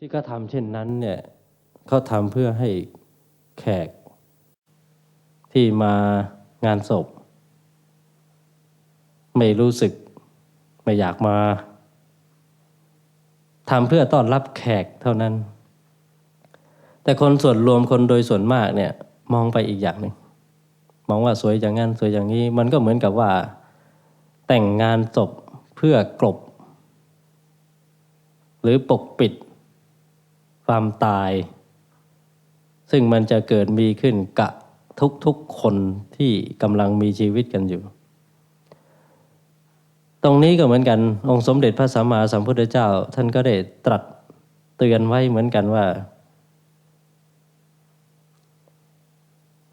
ที่เขาทำเช่นนั้นเนี่ยเขาทำเพื่อให้แขกที่มางานศพ ไม่รู้สึกไม่อยากมาทำเพื่อต้อนรับแขกเท่านั้น แต่คนส่วนรวมคนโดยส่วนมากเนี่ยมองไปอีกอย่างหนึ่งมองว่าสวยอย่างนั้นสวยอย่างนี้ มันก็เหมือนกับว่า แต่งงานศพเพื่อกลบ หรือปกปิด ความตาย ซึ่งมันจะเกิดมีขึ้นกะทุกๆคนที่กำลังมีชีวิตกันอยู่ ตรงนี้ก็เหมือนกัน องค์สมเด็จพระสัมมาสัมพุทธเจ้า ท่านก็ได้ตรัสเตือนไว้เหมือนกันว่า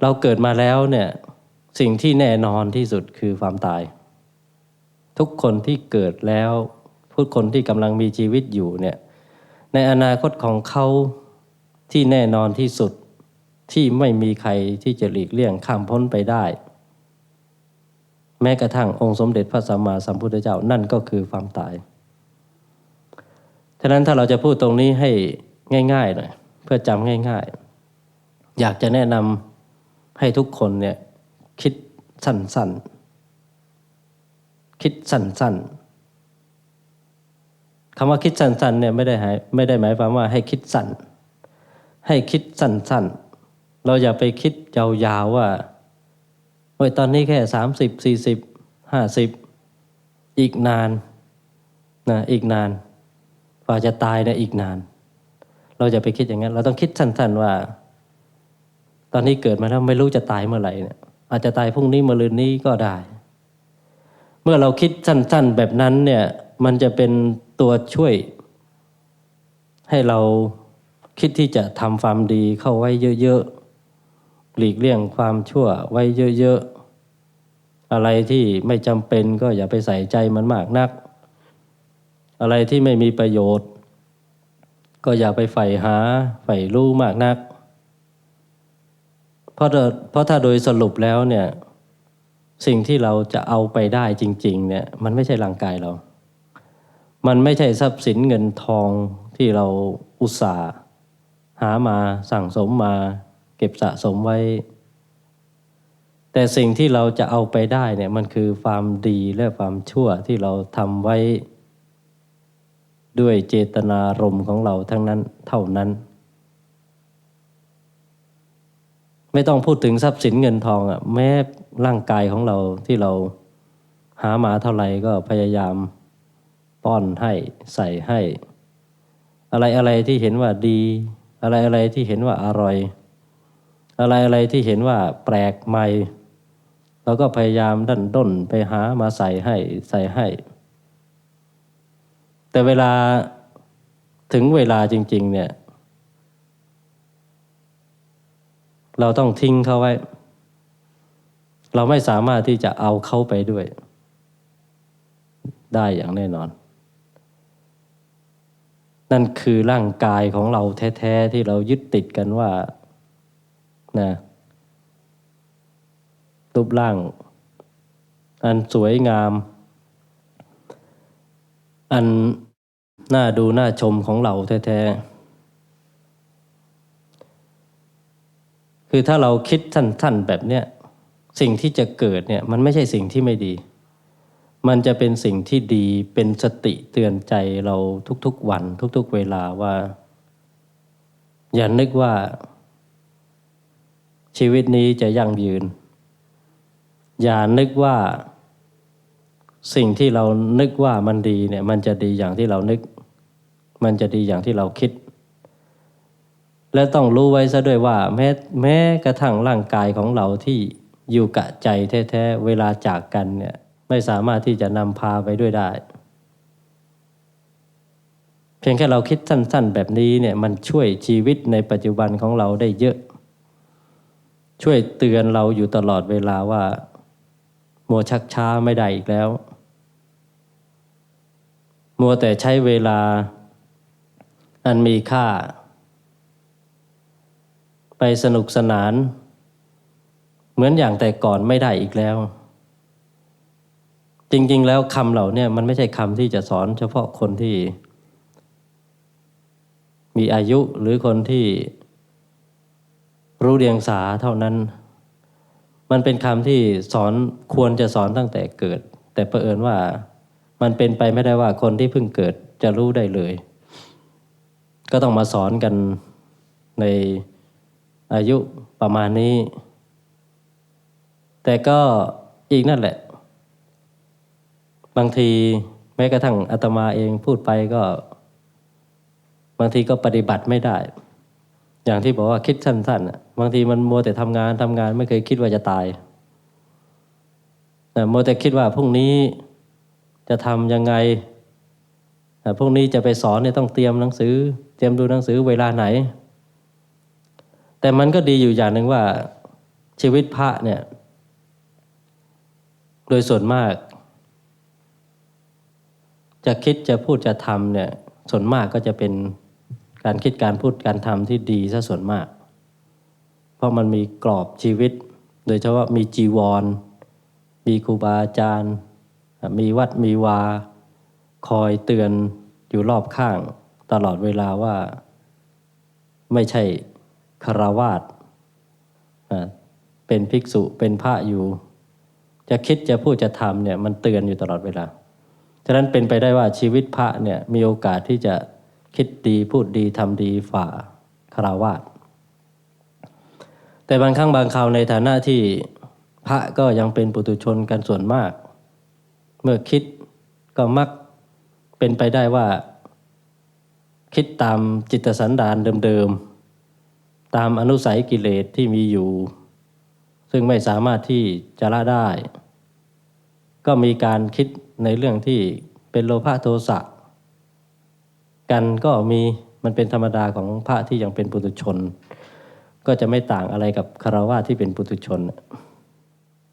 เราเกิดมาแล้วเนี่ยสิ่งที่แน่นอนที่สุดคือความตาย ทุกคนที่เกิดแล้วทุกคนที่กำลังมีชีวิตอยู่เนี่ย ในอนาคตของเขาที่แน่นอนที่สุดที่ไม่มีใครที่จะหลีกเลี่ยงข้ามพ้นไปได้ แม้กระทั่งองค์สมเด็จพระสัมมาสัมพุทธเจ้านั่นก็คือความตายฉะนั้นถ้าเราจะพูดตรงนี้ให้ง่ายๆหน่อยเพื่อจำง่าย ๆ อยากจะแนะนำให้ทุกคนเนี่ยคิดสั้นๆ คิดสั้นๆ คำว่าคิดสั้นๆเนี่ยไม่ได้หายไม่ได้หมายความว่าให้คิดสั้น ให้คิดสั้นๆ เราอย่าไปคิดยาวๆว่าโอ้ยตอนนี้แค่สามสิบสี่สิบห้าสิบอีกนานนะอีกนานกว่าจะตายนะอีกนาน เราจะไปคิดอย่างนั้น เราต้องคิดสั้นๆว่า ตอนนี้เกิดมาแล้วไม่รู้จะตายเมื่อไหร่เนี่ยอาจจะตายพรุ่งนี้มะรืนนี้ก็ได้ เมื่อเราคิดสั้น ๆ แบบนั้นเนี่ย มันจะเป็น ตัวช่วย ให้เราคิดที่จะทำความดีเข้าไว้เยอะๆหลีกเลี่ยงความชั่วไว้เยอะๆอะไรที่ไม่จำเป็นก็อย่าไปใส่ใจมันมากนัก อะไรที่ไม่มีประโยชน์ ก็อย่าไปใฝ่หาใฝ่รู้มากนักเพราะเพราะถ้าโดยสรุปแล้วเนี่ย สิ่งที่เราจะเอาไปได้จริง ๆ เนี่ย มันไม่ใช่ร่างกายเรา มันไม่ใช่ทรัพย์สินเงินทองที่เราอุตส่าห์หามาสั่งสมมา เก็บสะสมไว้ แต่สิ่งที่เราจะเอาไปได้เนี่ยมันคือความดีและความชั่วที่เราทำไว้ ด้วยเจตนารมณ์ของเราทั้งนั้นเท่านั้น ไม่ต้องพูดถึงทรัพย์สินเงินทองอะแม้ร่างกายของเราที่เราหามาเท่าไหร่ก็พยายาม ป้อนให้ใส่ให้ อะไรอะไรที่เห็นว่าดี อะไรอะไรที่เห็นว่าอร่อย อะไรอะไรที่เห็นว่าแปลกใหม่เราก็พยายามดันด้นไปหามาใส่ให้ใส่ให้ แต่เวลาถึงเวลาจริง ๆ เนี่ย เราต้องทิ้งเขาไว้ เราไม่สามารถที่จะเอาเขาไปด้วย ได้อย่างแน่นอน นั่นคือร่างกายของเราแท้ ๆ ที่เรายึดติดกันว่านะรูปร่าง อันสวยงาม อันน่าดูน่าชมของเราแท้ ๆ คือถ้าเราคิดสั้น ๆ แบบเนี้ยสิ่งที่จะเกิดเนี่ยมันไม่ใช่สิ่งที่ไม่ดี มันจะเป็นสิ่งที่ดีเป็นสติเตือนใจเราทุกๆวัน ทุก ๆ เวลาว่า อย่านึกว่า ชีวิตนี้จะยั่งยืน อย่านึกว่า สิ่งที่เรานึกว่ามันดีเนี่ย มันจะดีอย่างที่เรานึก มันจะดีอย่างที่เราคิด และต้องรู้ไว้ซะด้วยว่า แม้แม้กระทั่งร่างกายของเราที่อยู่กะใจแท้ๆเวลาจากกันเนี่ย ไม่สามารถที่จะนำพาไปด้วยได้ เพียงแค่เราคิดสั้น ๆ แบบนี้เนี่ยมันช่วยชีวิตในปัจจุบันของเราได้เยอะ ช่วยเตือนเราอยู่ตลอดเวลาว่ามัวชักช้าไม่ได้อีกแล้ว มัวแต่ใช้เวลา อันมีค่า ไปสนุกสนาน เหมือนอย่างแต่ก่อนไม่ได้อีกแล้ว จริง ๆ แล้วคำเหล่านี้มันไม่ใช่คำที่จะสอนเฉพาะคนที่ มีอายุหรือคนที่รู้เรียงสาเท่านั้น มันเป็นคำที่สอนควรจะสอนตั้งแต่เกิด แต่เผอิญว่ามันเป็นไปไม่ได้ว่าคนที่เพิ่งเกิดจะรู้ได้เลย ก็ต้องมาสอนกันในอายุประมาณนี้ แต่ก็อีกนั่นแหละ บางทีแม้กระทั่งอาตมาเองพูดไปก็ บางทีก็ปฏิบัติไม่ได้ อย่างที่บอกว่าคิดสั้นๆน่ะบางทีมันมัวแต่ทำงานทำงานไม่เคยคิดว่าจะตายมัวแต่คิดว่าพรุ่งนี้จะทำยังไงพรุ่งนี้จะไปสอนเนี่ยต้องเตรียมหนังสือ เตรียมดูหนังสือเวลาไหน แต่มันก็ดีอยู่อย่างหนึ่งว่าชีวิตพระเนี่ย โดยส่วนมาก จะคิดจะพูดจะทำเนี่ยส่วนมากก็จะเป็นการคิดการพูดการทำที่ดีซะส่วนมาก เพราะมันมีกรอบชีวิต โดยเฉพาะมีจีวร มีครูบาอาจารย์ มีวัดมีวา คอยเตือนอยู่รอบข้างตลอดเวลาว่า ไม่ใช่คารวาสเป็นภิกษุเป็นพระอยู่ จะคิดจะพูดจะทำเนี่ยมันเตือนอยู่ตลอดเวลา ฉะนั้นเป็นไปได้ว่าชีวิตพระเนี่ยมีโอกาสที่จะคิดดีพูดดีทำดีฝ่าคารวาสแต่บางครั้งบางคราวในฐานะที่พระก็ยังเป็นปุถุชนกันส่วนมาก เมื่อคิดก็มักเป็นไปได้ว่า คิดตามจิตสันดานเดิมๆ ตามอนุสัยกิเลสที่มีอยู่ ซึ่งไม่สามารถที่จะละได้ ก็มีการคิด ในเรื่องที่เป็นโลภะโทสะกันก็มีมันเป็นธรรมดาของพระที่ยังเป็นปุถุชน ก็จะไม่ต่างอะไรกับคารวะที่เป็นปุถุชน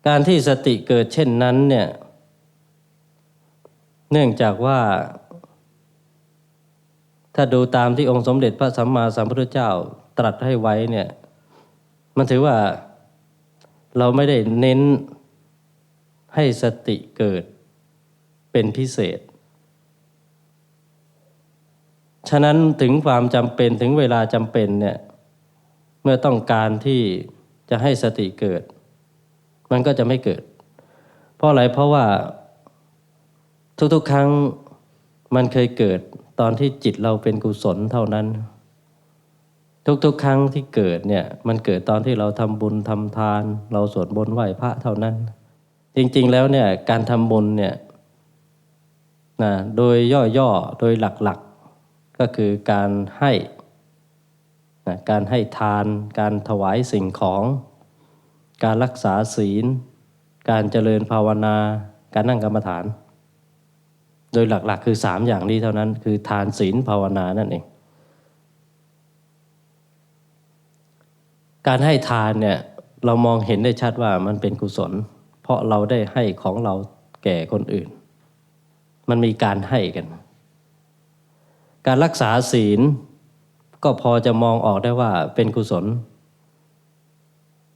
การที่สติเกิดเช่นนั้นเนี่ยเนื่องจากว่า ถ้าดูตามที่องค์สมเด็จพระสัมมาสัมพุทธเจ้าตรัสให้ไว้เนี่ยมันถือว่าเราไม่ได้เน้นให้สติเกิด เป็นพิเศษ ฉะนั้นถึงความจำเป็นถึงเวลาจำเป็นเนี่ยเมื่อต้องการที่จะให้สติเกิด มันก็จะไม่เกิด เพราะอะไรเพราะว่าทุกๆ ครั้งมันเคยเกิดตอนที่จิตเราเป็นกุศลเท่านั้น ทุกๆ ครั้งที่เกิดเนี่ยมันเกิดตอนที่เราทำบุญทำทาน เราสวดมนต์ไหว้พระเท่านั้น จริงๆแล้วเนี่ยการทำบุญเนี่ย นะโดยย่อๆ โดยหลักๆก็คือการให้นะการให้ทาน การถวายสิ่งของ การรักษาศีล การเจริญภาวนา การนั่งกรรมฐาน โดยหลักๆ คือสามอย่างนี้เท่านั้น คือทานศีลภาวนานั่นเอง การให้ทานเนี่ยเรามองเห็นได้ชัดว่ามันเป็นกุศล เพราะเราได้ให้ของเราแก่คนอื่น มันมีการให้กัน การรักษาศีลก็พอจะมองออกได้ว่าเป็นกุศล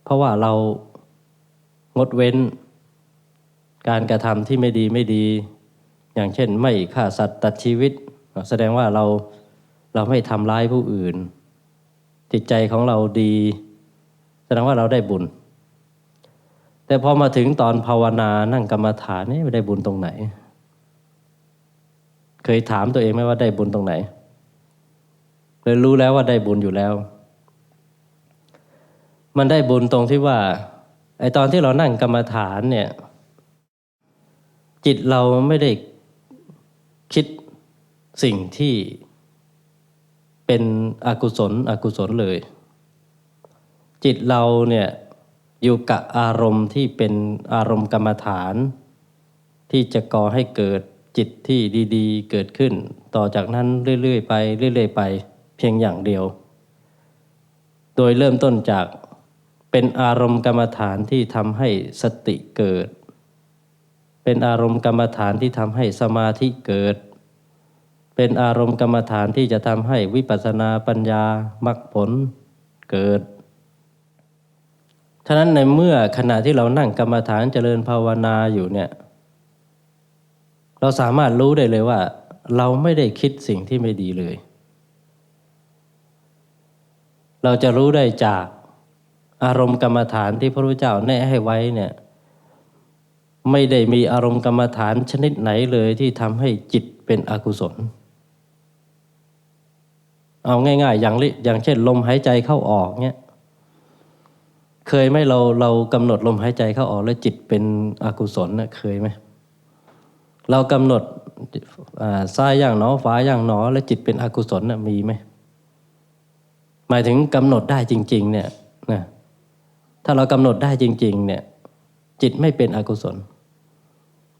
เพราะว่าเรางดเว้น การกระทำที่ไม่ดีไม่ดี อย่างเช่น ไม่ฆ่าสัตว์ตัดชีวิต แสดงว่าเราเราไม่ทำร้ายผู้อื่น จิตใจของเราดี แสดงว่าเราได้บุญ แต่พอมาถึงตอนภาวนานั่งกรรมฐานนี่ไม่ได้บุญตรงไหน เคยถามตัวเองไหมว่าได้บุญตรงไหนเลยรู้แล้วว่าได้บุญอยู่แล้ว มันได้บุญตรงที่ว่า ไอตอนที่เรานั่งกรรมฐานเนี่ย จิตเราไม่ได้คิดสิ่งที่เป็นอกุศล อกุศลเลย จิตเราเนี่ยอยู่กับอารมณ์ที่เป็นอารมณ์กรรมฐาน ที่จะก่อให้เกิด จิตที่ดีๆ เกิดขึ้น ต่อจากนั้นเรื่อยๆไปเรื่อยๆไป เพียงอย่างเดียว โดยเริ่มต้นจากเป็นอารมณ์กรรมฐานที่ทำให้สติเกิด เป็นอารมณ์กรรมฐานที่ทำให้สมาธิเกิด เป็นอารมณ์กรรมฐานที่จะทำให้วิปัสสนาปัญญามรรคผลเกิดฉะนั้นในเมื่อขณะที่เรานั่งกรรมฐานเจริญภาวนาอยู่เนี่ย เราสามารถรู้ได้เลยว่า เราไม่ได้คิดสิ่งที่ไม่ดีเลย เราจะรู้ได้จากอารมณ์กรรมฐานที่พระพุทธเจ้าแนะให้ไว้เนี่ยไม่ได้มีอารมณ์กรรมฐานชนิดไหนเลยที่ทำให้จิตเป็นอกุศล เอาง่าย ๆ อย่างลิอย่างเช่น ลมหายใจเข้าออกเนี่ยเคยไหมเราเรากำหนดลมหายใจเข้าออกแล้วจิตเป็นอกุศลนะเคยไหม เรากำหนดอ่าซ้ายอย่างหนอฝาอย่างหนอ แล้วจิตเป็นอกุศลนะมีไหมหมายถึงกำหนดได้จริง ๆ เนี่ยนะถ้าเรากำหนดได้จริง ๆ เนี่ย จิตไม่เป็นอกุศล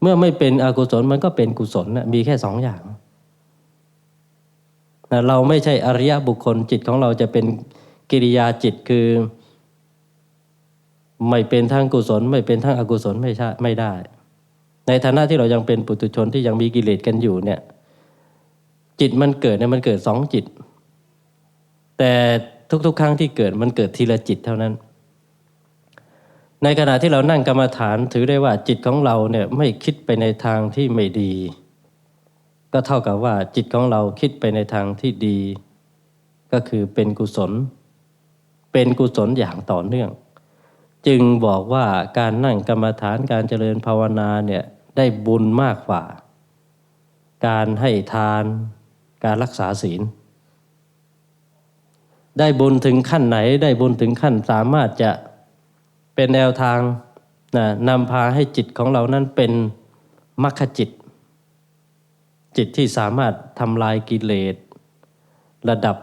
เมื่อไม่เป็นอกุศลมันก็เป็นกุศลนะมีแค่สองอย่างนะเราไม่ใช่อริยบุคคลจิตของเราจะเป็นกิริยาจิตคือ ไม่เป็นทั้งกุศล ไม่เป็นทั้งอกุศลไม่ใช่ไม่ได้ ในฐานะที่เรายังเป็นปุถุชนที่ยังมีกิเลสกันอยู่เนี่ย จิตมันเกิดเนี่ยมันเกิดสองจิต แต่ทุกๆ ครั้งที่เกิดมันเกิดทีละจิตเท่านั้น ในขณะที่เรานั่งกรรมฐานถือได้ว่าจิตของเราเนี่ยไม่คิดไปในทางที่ไม่ดี ก็เท่ากับว่าจิตของเราคิดไปในทางที่ดี ก็คือเป็นกุศล เป็นกุศลอย่างต่อเนื่องจึงบอกว่าการนั่งกรรมฐานการเจริญภาวนาเนี่ย ได้บุญมากกว่า การให้ทาน การรักษาศีล ได้บุญถึงขั้นไหน ได้บุญถึงขั้นสามารถจะเป็นแนวทางนะนำพาให้จิตของเรานั้นเป็นมรรคจิต จิตที่สามารถทำลายกิเลสระดับ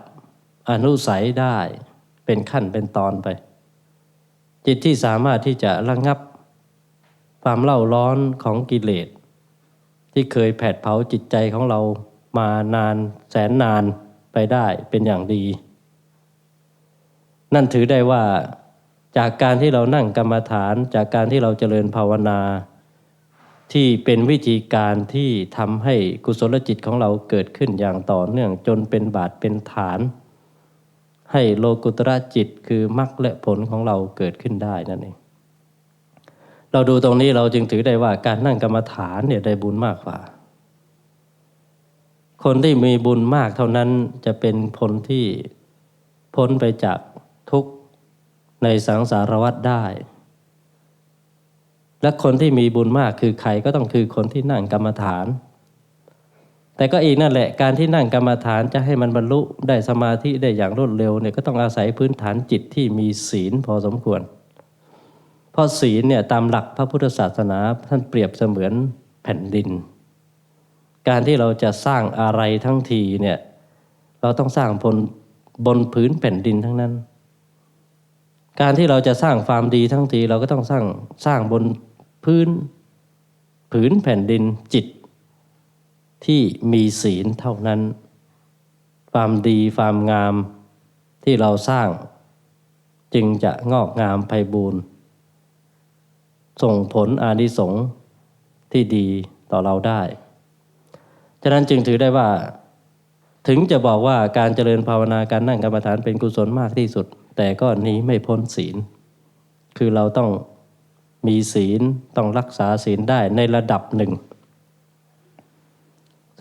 อนุสัยได้เป็นขั้นเป็นตอนไป จิตที่สามารถที่จะระงงับ ความเล่าร้อนของกิเลส ที่เคยแผดเผาจิตใจของเรามานานแสนนานไปได้เป็นอย่างดี นั่นถือได้ว่าจากการที่เรานั่งกรรมฐานจากการที่เราเจริญภาวนา ที่เป็นวิธีการที่ทำให้กุศลจิตของเราเกิดขึ้นอย่างต่อเนื่องจนเป็นบาทเป็นฐาน ให้โลกุตระจิตคือมรรคและผลของเราเกิดขึ้นได้นั่นเอง เราดูตรงนี้เราจึงถือได้ว่าการนั่งกรรมฐานเนี่ยได้บุญมากกว่า คนที่มีบุญมากเท่านั้นจะเป็นผลที่พ้นไปจากทุกข์ในสังสารวัฏได้ และคนที่มีบุญมากคือใครก็ต้องคือคนที่นั่งกรรมฐาน แต่ก็อีกนั่นแหละการที่นั่งกรรมฐานจะให้มันบรรลุได้สมาธิได้อย่างรวดเร็วเนี่ยก็ต้องอาศัยพื้นฐานจิตที่มีศีลพอสมควร เพราะศีลเนี่ยตามหลักพระพุทธศาสนาท่านเปรียบเสมือนแผ่นดิน การที่เราจะสร้างอะไรทั้งทีเนี่ยเราต้องสร้างบนบนพื้นแผ่นดินทั้งนั้น การที่เราจะสร้างฟามดีทั้งทีเราก็ต้องสร้างสร้างบนพื้นผืนแผ่นดินจิต ที่มีศีลเท่านั้น ความดีความงามที่เราสร้าง จึงจะงอกงามไพบูรณ์ ส่งผลอานิสงส์ที่ดีต่อเราได้ ฉะนั้นจึงถือได้ว่า ถึงจะบอกว่าการเจริญภาวนาการนั่งกรรมฐานเป็นกุศลมากที่สุด แต่ก็นี้ไม่พ้นศีล คือเราต้องมีศีลต้องรักษาศีลได้ในระดับหนึ่ง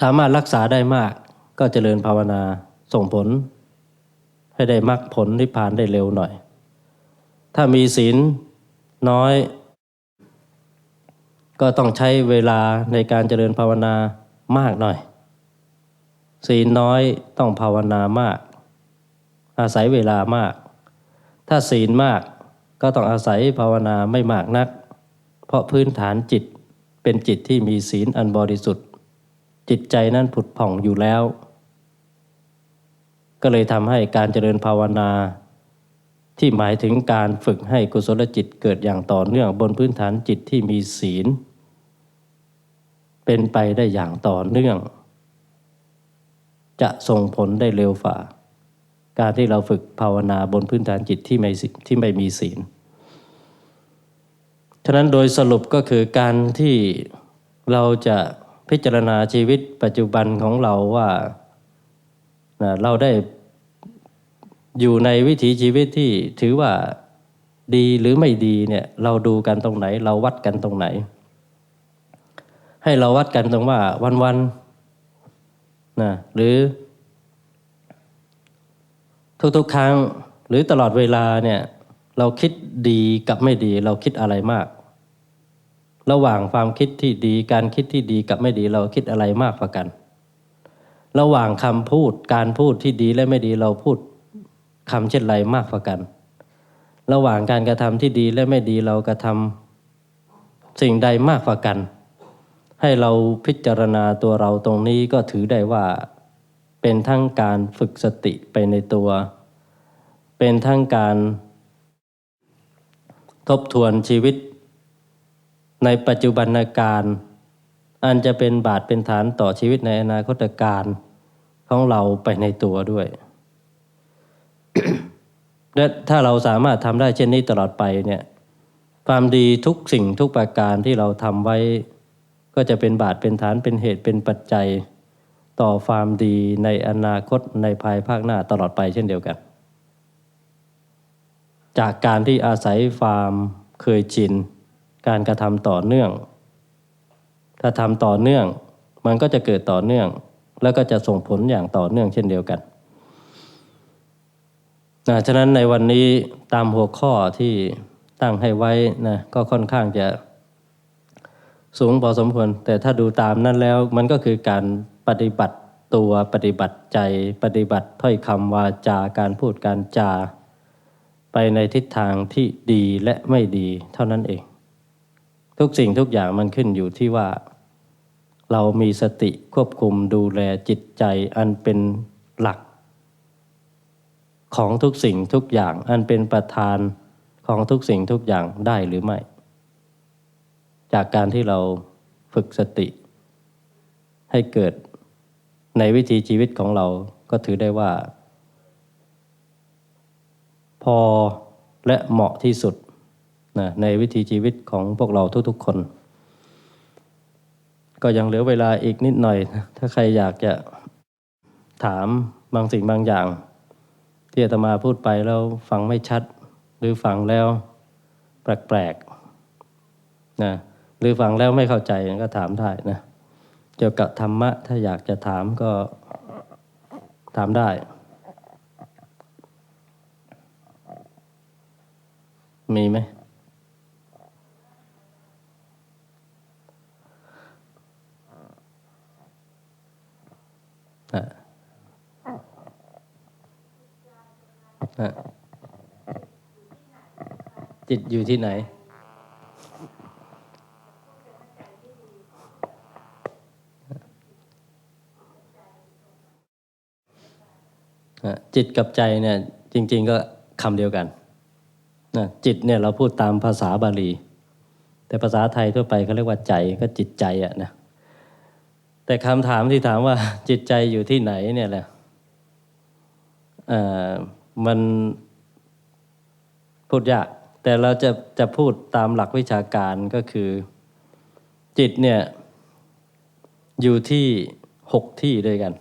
สามารถรักษาได้มากก็เจริญภาวนาส่งผล ให้ได้มรรคผลนิพพานได้เร็วหน่อย ถ้ามีศีลน้อย ก็ต้องใช้เวลาในการเจริญภาวนามากหน่อย ศีลน้อยต้องภาวนามาก อาศัยเวลามาก ถ้าศีลมากก็ต้องอาศัยภาวนาไม่มากนัก เพราะพื้นฐานจิตเป็นจิตที่มีศีลอันบริสุทธิ์ จิตใจนั้นผุดผ่องอยู่แล้ว ก็เลยทำให้การเจริญภาวนา ที่หมายถึงการฝึกให้กุศลจิตเกิดอย่างต่อเนื่องบนพื้นฐานจิตที่มีศีล เป็นไปได้อย่างต่อเนื่อง จะส่งผลได้เร็วฝ่า การที่เราฝึกภาวนาบนพื้นฐานจิตที่ไม่สิที่ไม่มีศีล ฉะนั้นโดยสรุปก็คือการที่เราจะพิจารณาชีวิตปัจจุบันของเราว่าเราได้อยู่ในวิถีชีวิตที่ถือว่าดีหรือไม่ดีเนี่ยเราดูกันตรงไหน เราวัดกันตรงไหน ให้เราวัดกันตรงว่าวันๆนะหรือ ทุกๆ ครั้ง หรือตลอดเวลาเนี่ย เราคิดดีกับไม่ดี เราคิดอะไรมาก ระหว่างความคิดที่ดี การคิดที่ดีกับไม่ดี เราคิดอะไรมากกว่ากัน ระหว่างคำพูดการพูดที่ดีและไม่ดีเราพูดคำเช่นไรมากกว่ากัน ระหว่างการกระทำที่ดีและไม่ดีเรากระทำสิ่งใดมากกว่ากัน ให้เราพิจารณาตัวเราตรงนี้ก็ถือได้ว่า เป็นทั้งการฝึกสติไปในตัว เป็นทั้งการทบทวนชีวิต ในปัจจุบันการอันจะเป็นบาทเป็นฐานต่อชีวิตในอนาคตการของเราไปในตัวด้วย และถ้าเราสามารถทำได้เช่นนี้ตลอดไปเนี่ย ความดีทุกสิ่งทุกประการที่เราทำไว้ ก็จะเป็นบาทเป็นฐานเป็นเหตุเป็นปัจจัย ต่อความดีในอนาคตในภายภาคหน้าตลอดไปเช่นเดียวกัน จากการที่อาศัยความเคยชิน การกระทำต่อเนื่อง ถ้าทำต่อเนื่องมันก็จะเกิดต่อเนื่อง แล้วก็จะส่งผลอย่างต่อเนื่องเช่นเดียวกันนะฉะนั้นในวันนี้ตามหัวข้อที่ตั้งให้ไว้นะก็ค่อนข้างจะ สูงพอสมควร แต่ถ้าดูตามนั้นแล้วมันก็คือการปฏิบัติตัวปฏิบัติใจ ปฏิบัติถ้อยคำวาจาการพูดการจา ไปในทิศทางที่ดีและไม่ดีเท่านั้นเอง ทุกสิ่งทุกอย่างมันขึ้นอยู่ที่ว่า เรามีสติควบคุมดูแลจิตใจอันเป็นหลัก ของทุกสิ่งทุกอย่างอันเป็นประธานของทุกสิ่งทุกอย่างได้หรือไม่ จากการที่เราฝึกสติ ให้เกิดในวิถีชีวิตของเราก็ถือได้ว่า พอและเหมาะที่สุดนะในวิถีชีวิตของพวกเราทุกๆคน ก็ยังเหลือเวลาอีกนิดหน่อย ถ้าใครอยากจะถามบางสิ่งบางอย่าง ที่อาตมาพูดไปแล้วฟังไม่ชัด หรือฟังแล้วแปลกๆนะ หรือฟังแล้วไม่เข้าใจก็ถามได้นะเกี่ยวกับธรรมะ ถ้าอยากจะถามก็ถามได้ มีไหมอะอะจิตอยู่ที่ไหน จิตกับใจเนี่ยจริง ๆ ก็คำเดียวกันนะจิตเนี่ยเราพูดตามภาษาบาลี แต่ภาษาไทยทั่วไปเขาเรียกว่าใจก็จิตใจอะนะแต่คำถามที่ถามว่าจิตใจอยู่ที่ไหนเนี่ยแหละมันพูดยาก แต่เราจะจะพูดตามหลักวิชาการก็คือ จิตเนี่ยอยู่ที่หกที่ด้วยกัน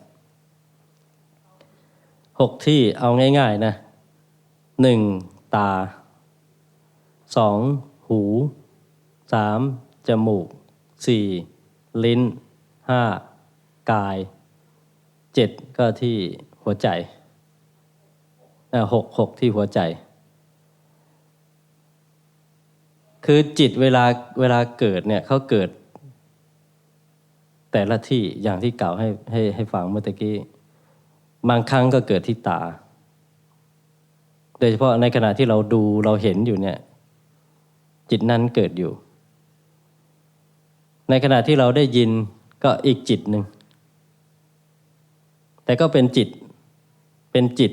หกที่เอาง่ายๆนะหนึ่งตาสองหูสามจมูกสี่ลิ้นห้ากายเจ็ดก็ที่หัวใจอ่าหกหกที่หัวใจ คือจิตเวลาเวลาเกิดเนี่ยเขาเกิด แต่ละที่อย่างที่กล่าวให้ให้ให้ฟังเมื่อกี้ บางครั้งก็เกิดที่ตา โดยเฉพาะในขณะที่เราดูเราเห็นอยู่เนี่ย จิตนั้นเกิดอยู่ ในขณะที่เราได้ยินก็อีกจิตหนึ่ง แต่ก็เป็นจิต เป็นจิต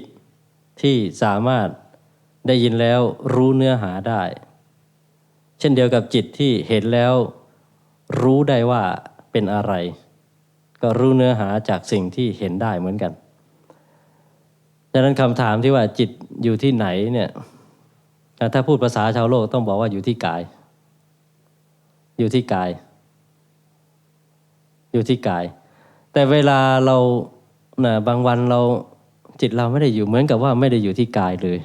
ที่สามารถได้ยินแล้วรู้เนื้อหาได้ เช่นเดียวกับจิตที่เห็นแล้ว รู้ได้ว่าเป็นอะไร ก็รู้เนื้อหาจากสิ่งที่เห็นได้เหมือนกัน ดังนั้นคำถามที่ว่าจิตอยู่ที่ไหนเนี่ยถ้าพูดภาษาชาวโลกต้องบอกว่าอยู่ที่กาย อยู่ที่กาย อยู่ที่กาย แต่เวลาเรานะบางวันเราจิตเราไม่ได้อยู่เหมือนกับว่าไม่ได้อยู่ที่กายเลย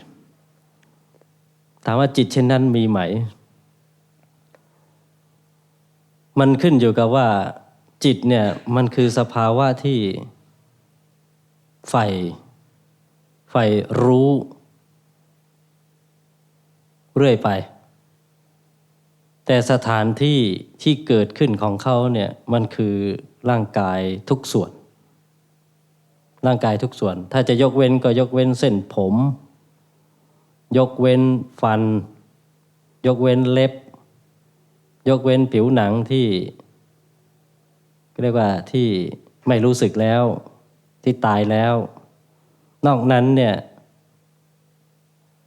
ถามว่าจิตเช่นนั้นมีไหม มันขึ้นอยู่กับว่าจิตเนี่ยมันคือสภาวะที่ใฝ่ ใฝ่รู้ เรื่อยไป แต่สถานที่ที่เกิดขึ้นของเขาเนี่ยมันคือร่างกายทุกส่วน ร่างกายทุกส่วน ถ้าจะยกเว้นก็ยกเว้นเส้นผม ยกเว้นฟัน ยกเว้นเล็บ ยกเว้นผิวหนังที่เรียกว่าที่ไม่รู้สึกแล้วที่ตายแล้ว นอกนั้นเนี่ย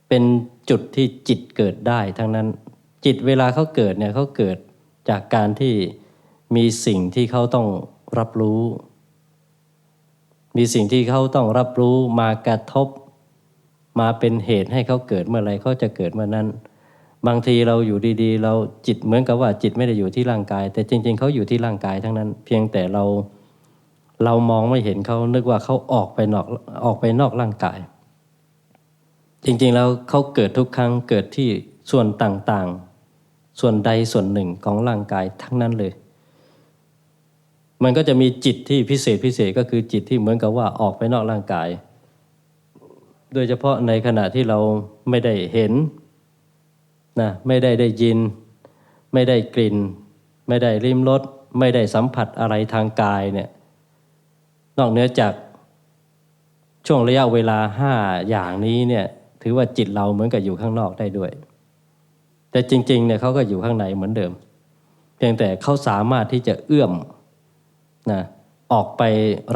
เป็นจุดที่จิตเกิดได้ทั้งนั้นจิตเวลาเขาเกิดเนี่ยเขาเกิดจากการที่มีสิ่งที่เขาต้องรับรู้ มีสิ่งที่เขาต้องรับรู้มากระทบ มาเป็นเหตุให้เขาเกิดเมื่อไรเขาจะเกิดเมื่อนั้น บางทีเราอยู่ดีๆ เราจิตเหมือนกับว่าจิตไม่ได้อยู่ที่ร่างกาย แต่จริง ๆเขาอยู่ที่ร่างกายทั้งนั้น เพียงแต่เรา เรามองไม่เห็นเขานึกว่าเขาออกไปนอกออกไปนอกร่างกาย จริงๆแล้วเขาเกิดทุกครั้งเกิดที่ส่วนต่างๆ ส่วนใดส่วนหนึ่งของร่างกายทั้งนั้นเลย มันก็จะมีจิตที่พิเศษพิเศษก็คือจิตที่เหมือนกับว่าออกไปนอกร่างกาย โดยเฉพาะในขณะที่เราไม่ได้เห็นนะไม่ได้ได้ยิน ไม่ได้กลิ่น ไม่ได้ริมรสไม่ได้สัมผัสอะไรทางกายเนี่ย นอกเหนือจากช่วงระยะเวลาห้าอย่างนี้เนี่ยถือว่าจิตเราเหมือนกับอยู่ข้างนอกได้ด้วย แต่จริงๆเนี่ยเขาก็อยู่ข้างในเหมือนเดิม เพียงแต่เขาสามารถที่จะเอื้อมนะออกไป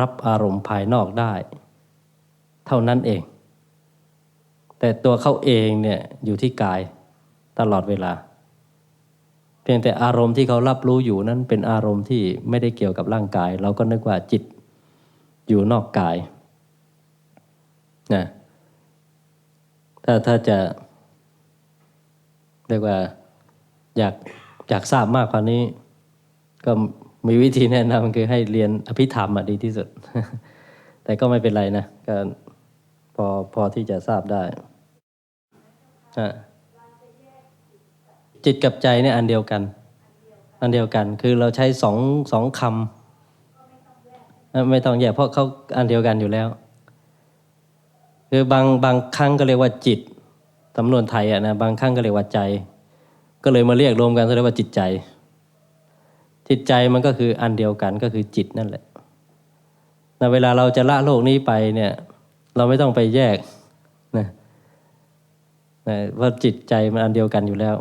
รับอารมณ์ภายนอกได้ เท่านั้นเอง แต่ตัวเขาเองเนี่ยอยู่ที่กายตลอดเวลา เพียงแต่อารมณ์ที่เขารับรู้อยู่นั้นเป็นอารมณ์ที่ไม่ได้เกี่ยวกับร่างกาย เราก็นึกว่าจิต อยู่นอกกายนะถ้าถ้าจะ เรียกว่าอยากอยากทราบมากกว่านี้ ก็มีวิธีแนะนำคือให้เรียนอภิธรรมอะดีที่สุด แต่ก็ไม่เป็นไรนะก็พอพอที่จะทราบได้อะจิตกับใจเนี่ยอันเดียวกัน อันเดียวกันคือเราใช้สองสองคำ ไม่ต้องแยกเพราะเขาอันเดียวกันอยู่แล้ว คือบางบางครั้งก็เรียกว่าจิตสำนวนไทยอะนะบางครั้งก็เรียกว่าใจ ก็เลยมาเรียกรวมกันเรียกว่าจิตใจ จิตใจมันก็คืออันเดียวกันก็คือจิตนั่นแหละนะเวลาเราจะละโลกนี้ไปเนี่ย เราไม่ต้องไปแยกนะนะว่าจิตใจมันอันเดียวกันอยู่แล้ว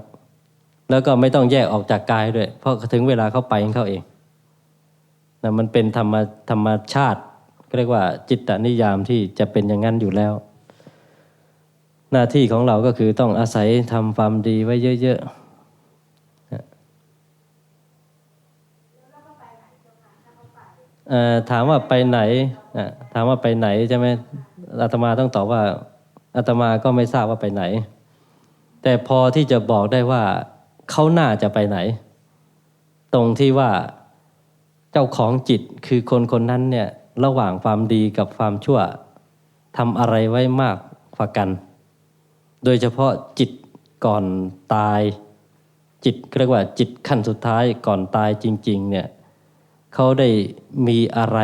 แล้วก็ไม่ต้องแยกออกจากกายด้วย เพราะถึงเวลาเขาไปของเขาเอง นะมันเป็นธรรมธรรมชาติก็เรียกว่าจิตตนิยามที่จะเป็นอย่างนั้นอยู่แล้ว หน้าที่ของเราก็คือต้องอาศัยทำความดีไว้เยอะๆถามว่าไปไหนถามว่าไปไหนใช่ไหมอาตมาต้องตอบว่าอาตมาก็ไม่ทราบว่าไปไหน แต่พอที่จะบอกได้ว่าเขาน่าจะไปไหน ตรงที่ว่า จ้าของจิตคือคนคนนั้นเนี่ยระหว่างความดีกับความชั่วทำอะไรไว้มากกว่ากัน โดยเฉพาะจิตก่อนตายจิตเรียกว่าจิตขั้นสุดท้ายก่อนตายจริง ๆ เนี่ยเขาได้มีอะไร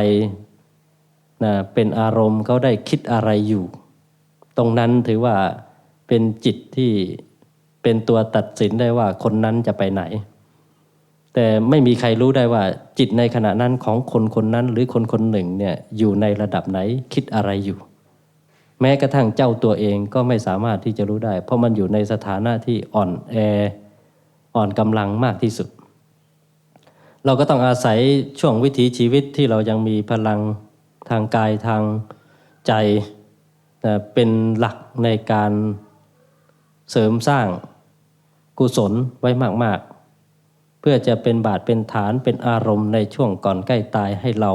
นะเป็นอารมณ์เขาได้คิดอะไรอยู่ ตรงนั้นถือว่าเป็นจิตที่เป็นตัวตัดสินได้ว่าคนนั้นจะไปไหน แต่ไม่มีใครรู้ได้ว่า จิตในขณะนั้นของคนคนนั้นหรือคนคนหนึ่งเนี่ยอยู่ในระดับไหนคิดอะไรอยู่ แม้กระทั่งเจ้าตัวเองก็ไม่สามารถที่จะรู้ได้ เพราะมันอยู่ในสถานะที่อ่อนแออ่อนกำลังมากที่สุด เราก็ต้องอาศัยช่วงวิถีชีวิตที่เรายังมีพลังทางกายทางใจเป็นหลักในการเสริมสร้างกุศลไว้มาก ๆ พื่อจะเป็นบาทเป็นฐานเป็นอารมณ์ในช่วงก่อนใกล้ตายให้เรา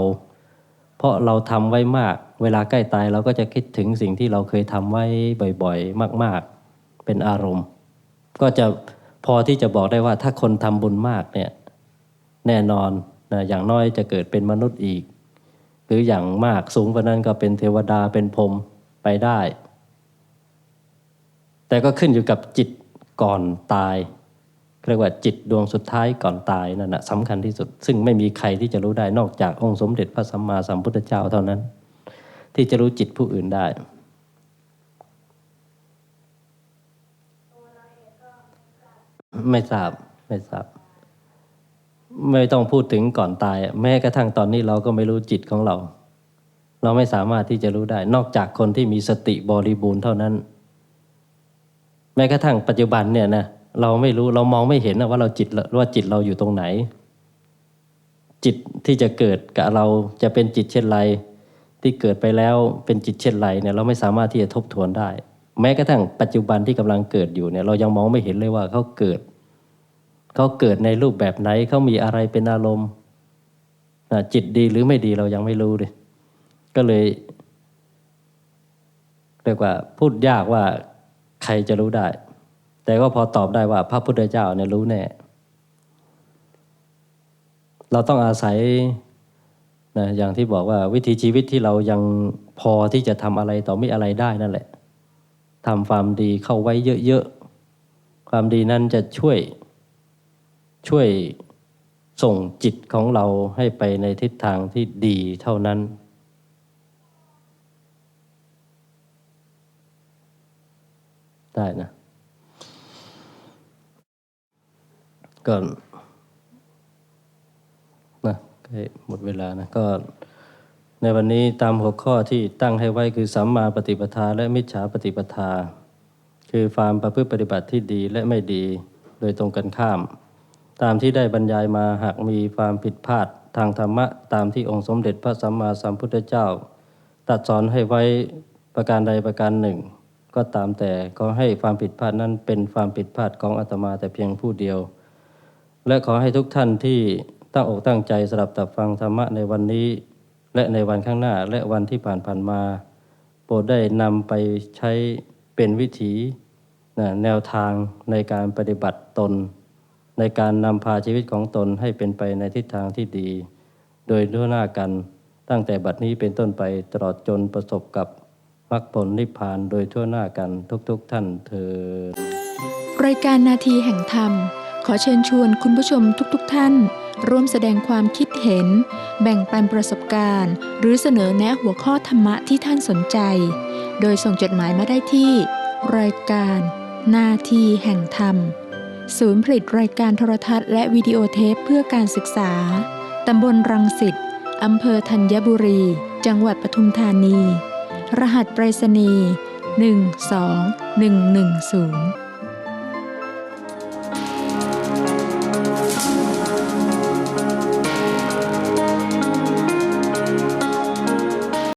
เพราะเราทำไว้มาก เวลาใกล้ตายเราก็จะคิดถึงสิ่งที่เราเคยทำไว้บ่อยๆ มากๆ เป็นอารมณ์ ก็จะพอที่จะบอกได้ว่าถ้าคนทำบุญมากเนี่ยแน่นอนนะอย่างน้อยจะเกิดเป็นมนุษย์อีก หรืออย่างมากสูงกว่านั้นก็เป็นเทวดาเป็นพรมไปได้ แต่ก็ขึ้นอยู่กับจิตก่อนตาย เรียกว่าจิตดวงสุดท้ายก่อนตายนั่นแหะสำคัญที่สุด ซึ่งไม่มีใครที่จะรู้ได้นอกจากองค์สมเด็จพระสัมมาสัมพุทธเจ้าเท่านั้น ที่จะรู้จิตผู้อื่นได้ ไม่ทราบไม่ทราบ ไม่ต้องพูดถึงก่อนตาย แม้กระทั่งตอนนี้เราก็ไม่รู้จิตของเรา เราไม่สามารถที่จะรู้ได้ นอกจากคนที่มีสติบริบูรณ์เท่านั้น แม้กระทั่งปัจจุบันเนี่ยนะ เราไม่รู้เรามองไม่เห็นว่าเราจิตว่าจิตเราอยู่ตรงไหน จิตที่จะเกิดกับเราจะเป็นจิตเช่นไร ที่เกิดไปแล้วเป็นจิตเช่นไรเนี่ยเราไม่สามารถที่จะทบทวนได้ แม้กระทั่งปัจจุบันที่กำลังเกิดอยู่เนี่ยเรายังมองไม่เห็นเลยว่าเขาเกิดเขาเกิดในรูปแบบไหนเขามีอะไรเป็นอารมณ์จิตดีหรือไม่ดีเรายังไม่รู้เลยก็เลยเรียกว่าพูดยากว่าใครจะรู้ได้ แต่ก็พอตอบได้ว่าพระพุทธเจ้าเนี่ยรู้แน่ เราต้องอาศัยนะอย่างที่บอกว่าวิถีชีวิตที่เรายังพอที่จะทำอะไรต่อไม่อะไรได้นั่นแหละทำความดีเข้าไว้เยอะๆ ความดีนั้นจะช่วยช่วยส่งจิตของเราให้ไปในทิศทางที่ดีเท่านั้น ได้นะ ก็นะใกล้หมดเวลานะก็ในวันนี้ตามหัวข้อที่ตั้งให้ไว้คือสัมมาปฏิปทาและมิจฉาปฏิปทา คือความประพฤติปฏิบัติที่ดีและไม่ดีโดยตรงกันข้าม ตามที่ได้บรรยายมาหากมีความผิดพลาดทางธรรมะ ตามที่องค์สมเด็จพระสัมมาสัมพุทธเจ้า ตัดสอนให้ไว้ประการใดประการหนึ่ง ก็ตามแต่ขอให้ความผิดพลาดนั้นเป็นความผิดพลาดของอาตมาแต่เพียงผู้เดียว และขอให้ทุกท่านที่ตั้งอกตั้งใจสดับตับฟังธรรมะในวันนี้ และในวันข้างหน้าและวันที่ผ่านผ่านมา โปรดได้นำไปใช้เป็นวิถีแนวทางในการปฏิบัติตน ในการนำพาชีวิตของตนให้เป็นไปในทิศทางที่ดี โดยทั่วหน้ากันตั้งแต่บัดนี้เป็นต้นไปตลอดจนประสบกับมรรคผลนิพพานโดยทั่วหน้ากันทุกๆท่านเธอรายการนาทีแห่งธรรม อเชิญชวนคุณผู้ชมทุกๆทท่าน ร่วมแสดงความคิดเห็น แบ่งปันประสบการณ์ หรือเสนอแนะหัวข้อธรรมะที่ท่านสนใจ โดยส่งจดหมายมาได้ที่ รายการนาทีแห่งธรรม ศูนย์ผลิตรายการโทรทัศน์และวิดีโอเทปเพื่อการศึกษา ตำบลรังสิตอำเภอธัญบุรี จังหวัดปทุมธานี รหัสไปรษณีย์12110